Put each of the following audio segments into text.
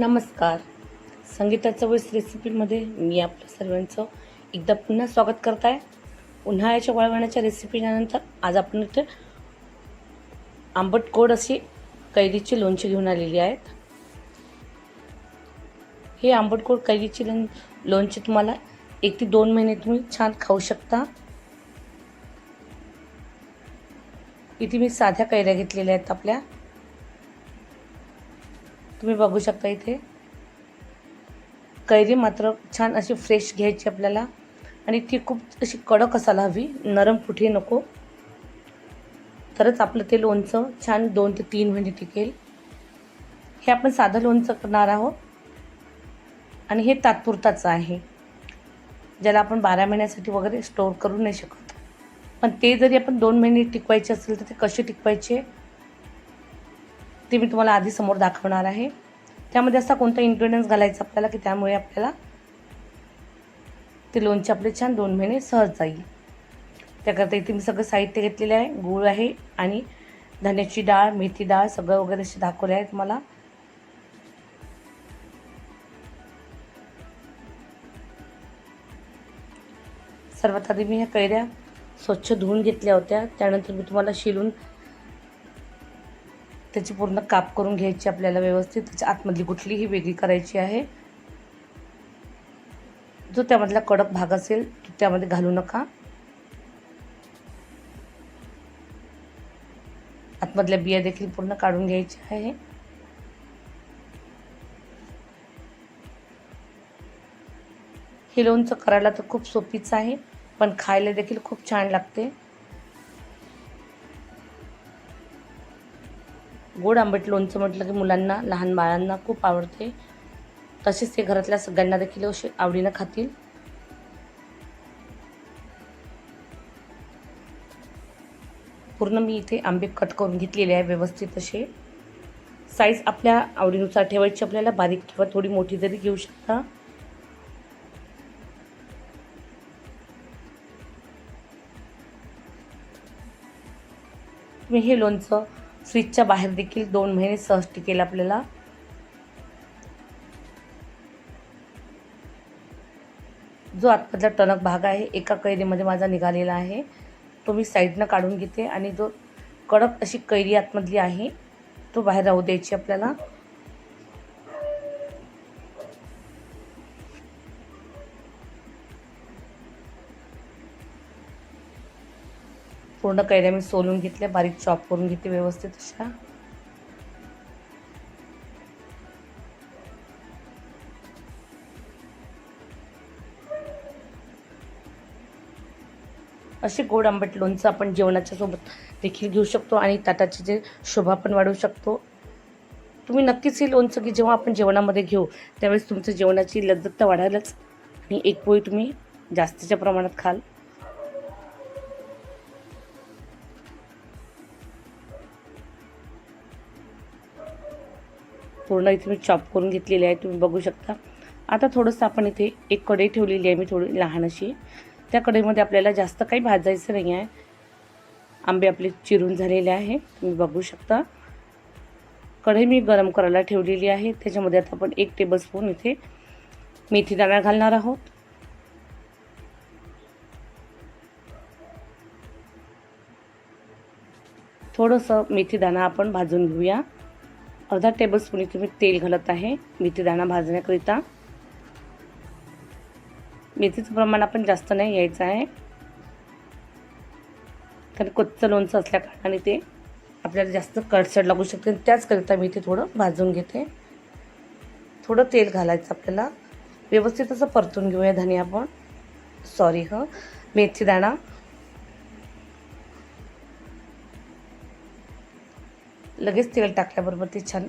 नमस्कार. संगीता चवळीस रेसिपीमध्ये मी आपल्या सर्वांचं एकदा पुन्हा स्वागत करत आहे उन्हाळ्याच्या वळवण्याच्या रेसिपीच्यानंतर आज आपण इथे आंबट गोड अशी कैरीची लोणची घेऊन आलेली आहेत. हे आंबट गोड कैरीची लोण लोणची तुम्हाला एक ते दोन महिने तुम्ही छान खाऊ शकता. इथे मी साध्या कैऱ्या घेतलेल्या आहेत आपल्या. तुम्ही बघू शकता इथे. कैरी मात्र छान अशी फ्रेश घ्यायची आपल्याला. आणि ती खूप अशी कडक असायला हवी. नरम कुठे नको. तरच आपलं ते लोणचं छान दोन ते तीन महिने टिकेल. हे आपण साधं लोणचं करणार आहोत. आणि हे तात्पुरताचं आहे. ज्याला आपण बारा महिन्यासाठी वगैरे स्टोअर करू नाही शकत. पण ते जरी आपण दोन महिने टिकवायचे असेल तर ते कसे टिकवायचे? ते मी तुम्हाला आधी समोर दाखवणार आहे. त्यामध्ये असा कोणता इन्ग्रेडियंट्स घालायचा आपल्याला की त्यामुळे आपल्याला ते लोणचे आपले छान दोन महिने सहज जाईल. त्याकरता इथे मी सगळं साहित्य घेतलेलं आहे. गूळ आहे आणि धन्याची डाळ मेथी डाळ सगळं वगैरे असे दाखवले आहे तुम्हाला सर्वात आधी मी ह्या कैऱ्या स्वच्छ धुवून घेतल्या होत्या. त्यानंतर मी तुम्हाला शिलून त्याची पूर्ण काप करून घ्यायची आपल्याला व्यवस्थित. त्याच्या आतमधली कुठलीही वेगळी करायची आहे. जो त्यामधला कडक भाग असेल तो त्यामध्ये घालू नका. आतमधल्या बिया देखील पूर्ण काढून घ्यायच्या आहे. हे लोणचं करायला तर खूप सोपीच आहे पण खायला देखील खूप छान लागते. गोड आंबट लोणचं म्हटलं की मुलांना लहान बाळांना खूप आवडते. तसेच ते घरातल्या सगळ्यांना देखील असे आवडीनं खातील. पूर्ण मी इथे आंबे कट करून घेतलेले आहे व्यवस्थित असे. साईज आपल्या आवडीनुसार ठेवायची आपल्याला बारीक किंवा थोडी मोठी जरी घेऊ शकता. तुम्ही हे लोणचं फ्रीजच्या बाहेर देखील दोन महिने सहज टिकेल आपल्याला. जो आतमधला टणक भाग आहे एका कैरीमध्ये माझा निघालेला आहे. तो मी साईडनं काढून घेते आणि जो कडक अशी कैरी आतमधली आहे तो बाहेर राहू द्यायची आपल्याला. पूर्ण कैऱ्या मी सोलून घेतल्या बारीक चॉप करून घेते व्यवस्थित अशा. असे गोड आंबट लोणचं आपण जेवणाच्या सोबत देखील घेऊ शकतो आणि ताटाची जे शोभा पण वाढवू शकतो. तुम्ही नक्कीच हे लोणचं की जेव्हा आपण जेवणामध्ये घेऊ त्यावेळेस तुमचं जेवणाची लज्जतता वाढायलाच आणि एक पोळी तुम्ही जास्तीच्या प्रमाणात खाल. पूर्ण इथे मी चॉप करून घेतलेली आहे तुम्ही बघू शकता. आता थोडंसं आपण इथे एक कढई ठेवलेली आहे मी थोडी लहान अशी. त्या कढईमध्ये आपल्याला जास्त काही भाजायचं नाही आहे. आंबे आपले चिरून झालेले आहे तुम्ही बघू शकता. कढई मी गरम करायला ठेवलेली आहे त्याच्यामध्ये आता आपण एक टेबलस्पून इथे मेथी दाणा घालणार आहोत. थोडंसं मेथी दाणा आपण भाजून घेऊया. अर्धा टेबलस्पून इथे मी तेल घालत आहे. मेथी दाणा भाजण्याकरिता. मेथीचं प्रमाण आपण जास्त नाही घ्यायचं आहे. कारण कच्चं लोणचं असल्या कारणाने ते आपल्याला जास्त कडसड लागू शकते. त्याचकरिता मी ते थोडं भाजून घेते. थोडं तेल घालायचं आपल्याला. व्यवस्थित असं परतून घेऊया धनी आपण सॉरी हं. मेथी दाणा. लगेच तेल टाकल्याबरोबर ते छान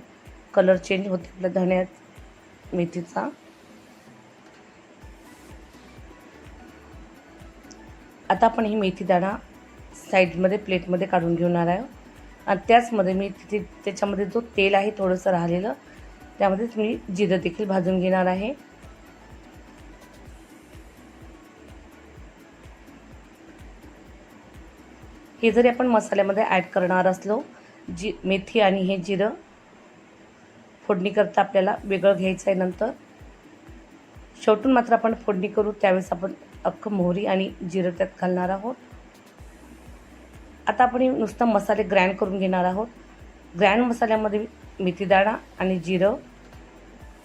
कलर चेंज होते आपल्या धण्यात मेथीचा. आता आपण ही मेथी दाणा साईडमध्ये प्लेटमध्ये काढून घेणार आहे. आणि त्याचमध्ये मी तिथे त्याच्यामध्ये जो तेल आहे थोडंसं राहिलेलं त्यामध्येच मी जिरं देखील भाजून घेणार आहे. हे जरी आपण मसाल्यामध्ये ॲड करणार असलो जी मेथी आणि हे जिरं फोडणी करता आपल्याला वेगळं घ्यायचं आहे नंतर. शेवटून मात्र आपण फोडणी करू त्यावेळेस आपण अख्खं मोहरी आणि जिरं त्यात घालणार आहोत. आता आपण नुसतं मसाले ग्रँड करून घेणार आहोत. ग्रँड मसाल्यामध्ये मेथी दाणा आणि जिरं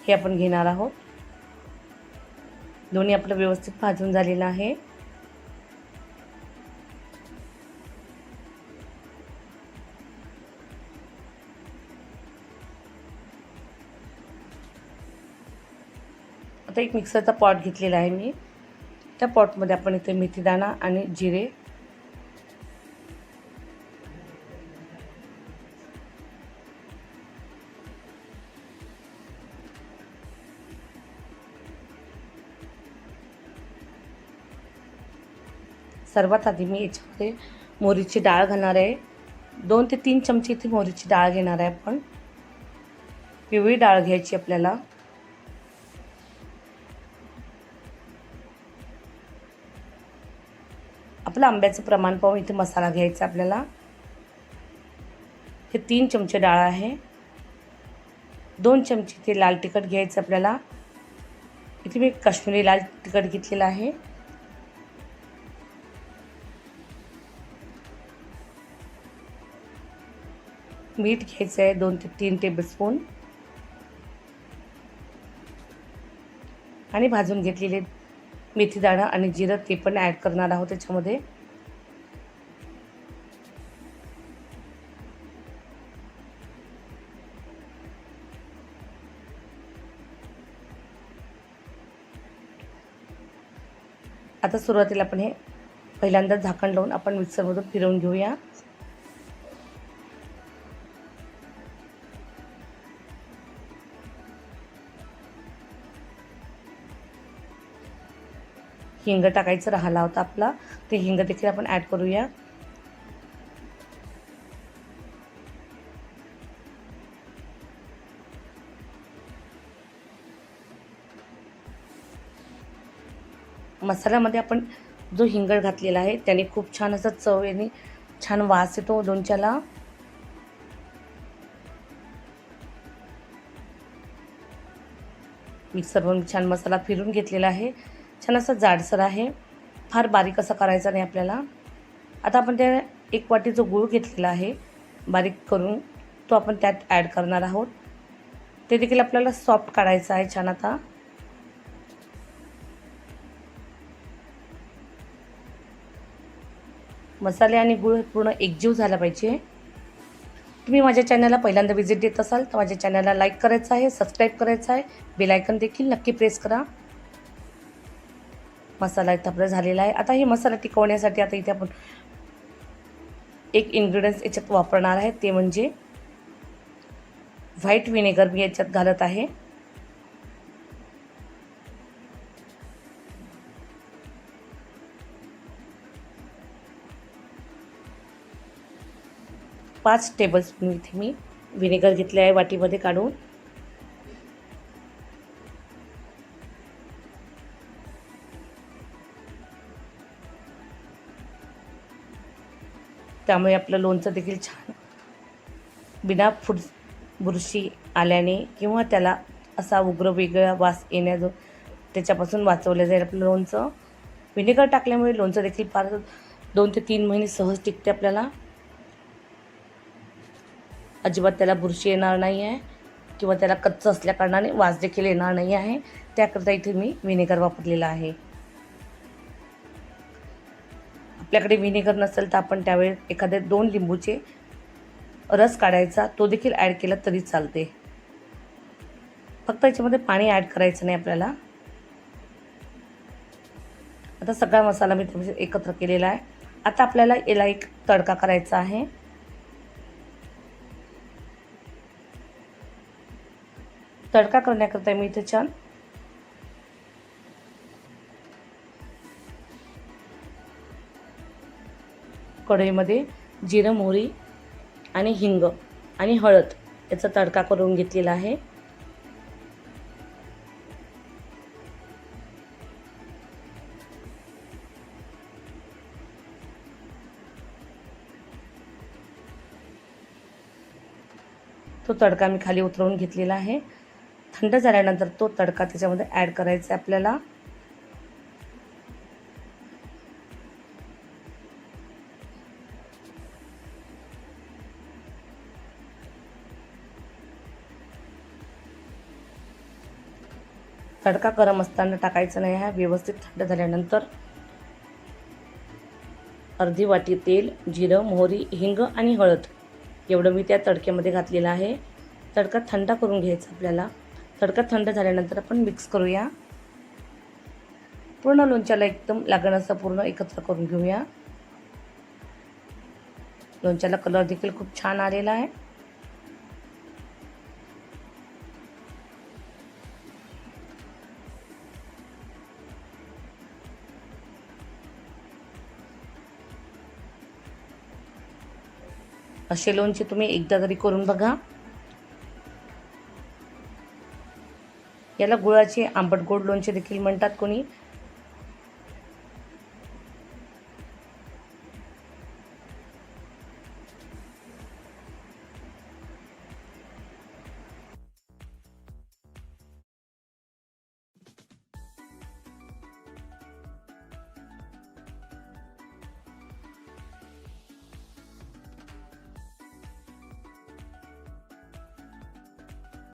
हे आपण घेणार आहोत. दोन्ही आपलं व्यवस्थित भाजून झालेलं आहे. आता एक मिक्सरचा पॉट घेतलेला आहे मी. त्या पॉटमध्ये आपण इथे मेथीदाणा आणि जिरे सर्वात आधी मी याच्यामध्ये मोहरीची डाळ घालणार आहे. दोन ते तीन चमचे इथे मोहरीची डाळ घेणार आहे आपण. पिवळी डाळ घ्यायची आपल्याला. आपलं आंब्याचं प्रमाण पाहून इथे मसाला घ्यायचा आपल्याला. हे तीन चमचे डाळ आहे. दोन चमचे ते लाल तिखट घ्यायचं आपल्याला. इथे मी काश्मीरी लाल तिखट घेतलेलं आहे. मीठ घ्यायचं आहे दोन ते तीन टेबलस्पून आणि भाजून घेतलेले मेथी दाणं आणि जिरं ते पण ॲड करणार आहोत त्याच्यामध्ये. आता सुरुवातीला आपण हे पहिल्यांदा झाकण लावून आपण मिक्सरमधून फिरवून घेऊया. हिंग टाकायचं राहिला होता आपला. ते हिंग देखील आपण ॲड करूया. मसाल्यामध्ये आपण जो हिंगड घातलेला आहे त्याने खूप छान असं चव आणि छान वास येतो दोनच्याला. मिक्सरवरून छान मसाला फिरून घेतलेला आहे. छान असं जाडसर आहे. फार बारीक असं करायचं नाही आपल्याला. आता आपण त्या एक वाटी जो गूळ घेतलेला आहे बारीक करून तो आपण त्यात ॲड करणार आहोत. ते देखील आपल्याला सॉफ्ट काढायचं आहे छान आता. मसाले आणि गूळ पूर्ण एकजीव झाला पाहिजे. तुम्ही माझ्या चॅनलला पहिल्यांदा व्हिजिट देत असाल तर माझ्या चॅनलला लाईक करायचं आहे सबस्क्राईब करायचं आहे बेलायकन देखील नक्की प्रेस करा. मसाला इथं आपला झालेला आहे. आता हे मसाला टिकवण्यासाठी आता इथे आपण एक इन्ग्रेडियंट्स याच्यात वापरणार आहे. ते म्हणजे व्हाईट विनेगर मी याच्यात घालत आहे. पाच टेबलस्पून इथे मी व्हिनेगर घेतले आहे वाटीमध्ये काढून. त्यामुळे आपलं लोणचं देखील छान बिना फुड बुरशी आल्याने किंवा त्याला असा उग्र वेगळा वास येण्याजो त्याच्यापासून वाचवलं जाईल आपलं लोणचं. व्हिनेगर टाकल्यामुळे लोणचं देखील फार दोन ते तीन महिने सहज टिकते आपल्याला. अजिबात त्याला बुरशी येणार नाही आहे किंवा त्याला कच्चं असल्याकारणाने वास देखील येणार नाही आहे. त्याकरता इथे मी व्हिनेगर वापरलेला आहे. आपल्याकडे विनेगर नसेल तर आपण त्यावेळेस एखाद्या दोन लिंबूचे रस काढायचा तो देखील ॲड केला तरी चालते. फक्त याच्यामध्ये पाणी ॲड करायचं नाही आपल्याला. आता सगळा मसाला मी त्यामध्ये एकत्र केलेला आहे. आता आपल्याला याला एक तडका करायचा आहे. तडका करण्याकरता मी इथे छान कढईमध्ये जिरं मोहरी आणि हिंग आणि हळद याचा तडका करून घेतलेला आहे. तो तडका मी खाली उतरवून घेतलेला आहे. थंड झाल्यानंतर तो तडका त्याच्यामध्ये ॲड करायचा आहे आपल्याला. तडका गरम असताना टाकायचा नाही. हा व्यवस्थित थंड झाल्यानंतर अर्धी वाटी तेल जिरं मोहरी हिंग आणि हळद. एवढं मी त्या तडक्यामध्ये घातलेलं आहे. तडका थंड करून घ्यायचा आपल्याला. तडका थंड झाल्यानंतर आपण मिक्स करूया. पूर्ण लोणच्याला एकदम लागण असं पूर्ण एकत्र करून घेऊया. लोणच्याला कलर देखील खूप छान आलेला आहे. असे लोणचे तुम्ही एकदा तरी करून बघा. याला गुळाचे आंबट गोड लोणचे देखील म्हणतात कोणी.